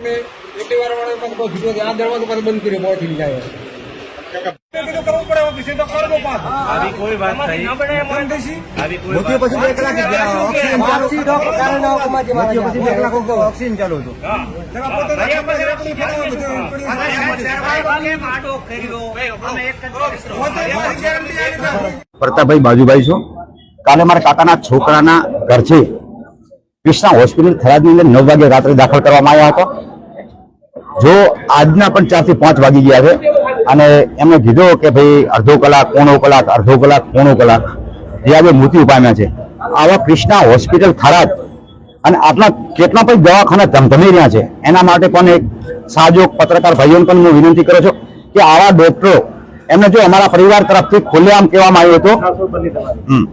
એટલી વાર વાળા આ દરવાજો પાછો. બંધ કર્યો. જાય. પ્રતાપભાઈ બાજુભાઈ છો? કાલે મારા કાકાના છોકરાના ઘર છે. કૃષ્ણા હોસ્પિટલ થરાદની અંદર નવ વાગે રાત્રે દાખલ કરવામાં આવ્યા હતો. જો આજના પણ ચારથી પાંચ વાગી ગયા છે. અને એમણે કીધો કે ભાઈ અડધો કલાક, પોણો કલાક, અડધો કલાક, પોણો કલાક જે આજે મૃત્યુ પામ્યા છે. આવા કૃષ્ણા હોસ્પિટલ થરાદ અને આટલા કેટલા પણ દવાખાના ધમધમી રહ્યા છે. એના માટે પણ એક સાજો પત્રકાર ભાઈઓને પણ હું વિનંતી કરું છું કે આવા ડોક્ટરો એમને જો અમારા પરિવાર તરફથી ખુલ્લેઆમ કહેવામાં આવ્યું હતું. હમ.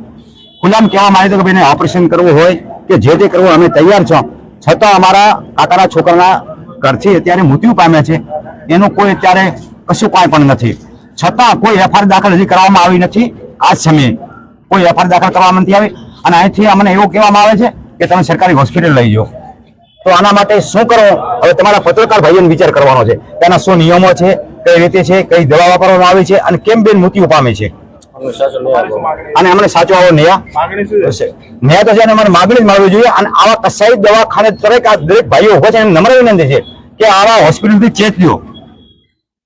ખુલ્લામ કહેવામાં આવ્યું હતું કે ભાઈને ઓપરેશન કરવું હોય. કે જે તે કરવું અમે તૈયાર છો. છતાં અમારા કાકાના છોકરાના ઘરથી અત્યારે મૃત્યુ પામ્યા છે. એનું કોઈ અત્યારે કશું કાંઈ પણ નથી. છતાં કોઈ એફઆઈઆર દાખલ હજી કરવામાં આવી નથી. આ સમયે કોઈ એફઆઈઆર દાખલ કરવામાં નથી આવી. અને અહીંથી અમને એવું કહેવામાં આવે છે કે તમે સરકારી હોસ્પિટલ લઈ જાઓ. તો આના માટે શું કરો? હવે તમારા પત્રકાર ભાઈઓને વિચાર કરવાનો છે તેના શું નિયમો છે, કઈ રીતે છે, કઈ દવા વાપરવામાં આવે છે અને કેમ બેન મૃત્યુ પામે છે? અને એમને સાચો આવો ન્યા. માગણી છે? ન્યાય તો છે અને અમારે માગણી જ મળવી જોઈએ અને આવા કસાઈ દવાખાને દરેક આ દરેક ભાઈઓ હોય છે એને નમ્ર વિનંતી છે કે આવા હોસ્પિટલથી ચેતજો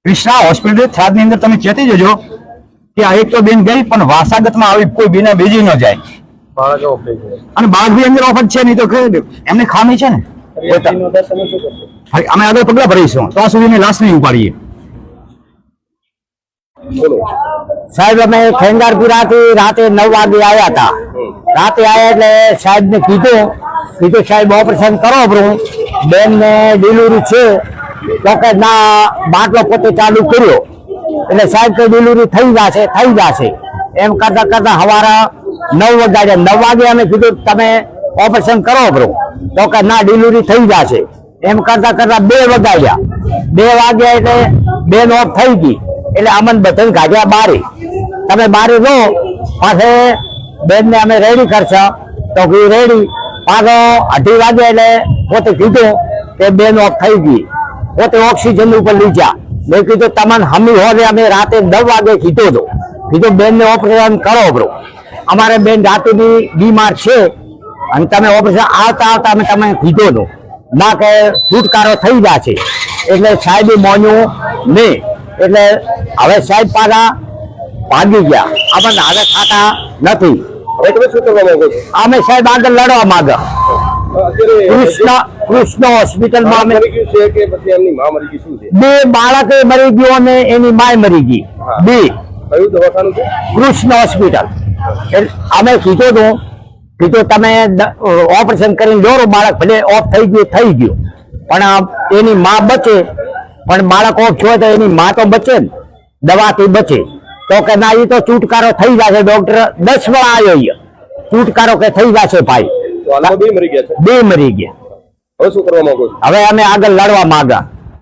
કૃષ્ણા હોસ્પિટલ થરાદની અંદર તમે ચેતી જજો કે આ એક તો બેન ગઈ પણ વાસાગતમાં આવી કોઈ બેને બીજી ન જાય. અને બાળક બી અંદર ઓફર છે નહીં તો એમને એમની ખામી છે ને? અમે આગળ પગલા ભરીશું. ત્યાં સુધી લાશ નહીં ઉપાડીએ. સાહેબ, અમે ખેંગારપુરાથી રાતે નવ વાગે આવ્યા હતા. રાતે આવ્યા એટલે સાહેબ ને કીધું કીધું, સાહેબ, ઓપરેશન કરો આપણું બેન ને ડિલિવરી છે. તો ના, બાટલો પોતે ચાલુ કર્યો. એટલે સાહેબ કે, ડિલિવરી થઈ જશે થઈ જશે. એમ કરતા કરતા હવારા નવ વાગ્યા, નવ વાગે અમે કીધું, તમે ઓપરેશન કરો આપણું તો કે, ના, ડિલિવરી થઈ જશે. એમ કરતા કરતા બે વગાડ્યા. બે વાગ્યા એટલે બેન ઓફ થઈ ગઈ. એટલે અમને બધાને કાઢ્યા બારી. તમે બારી રહો પાસે બેન ને અમે રેડી કરશો. તો કે રેડી પાછો અઢી વાગે એટલે પોતે કીધું કે બેન ઓફ થઈ ગઈ. પોતે ઓક્સિજન ઉપર લઈ જા મેં કીધું તમને હમી હોય અમે રાતે દસ વાગે કીધો હતો કીધું બેન ને ઓપરેશન કરો બ્રો અમારે બેન રાતેની બીમાર છે. અને તમે ઓપરેશન આવતા આવતા અમે તમે કીધો હતો ના કે, છુટકારો થઈ જશે એટલે સાહેબે મોન્યું નહીં. એટલે હવે સાહેબ પાછા ભાગી ગયા. આપણને હવે ખાતા નથી. અમે સાહેબ આગળ લડવા માંગે. કૃષ્ણ કૃષ્ણ હોસ્પિટલમાં બે બાળકે મરી ગયો અને એની માય મરી ગઈ. બે. કૃષ્ણ હોસ્પિટલ. અમે કીધું હતું કીધું તમે ઓપરેશન કરીને દોરો બાળક ભલે ઓફ થઈ ગયું થઈ ગયું. પણ એની માં બચે. પણ બાળક ઓફ છો તો એની માં તો બચે ને દવાથી બચે. તો કે ના એ તો છુટકારો થઈ જશે ડોક્ટર દસ વાર આવ્યો છુટકારો કે થઈ જશે ભાઈ. બે મરી ગયા છે. બે મરી ગયા. હવે શું કરવા માંગો હવે અમે આગળ લડવા માંગા.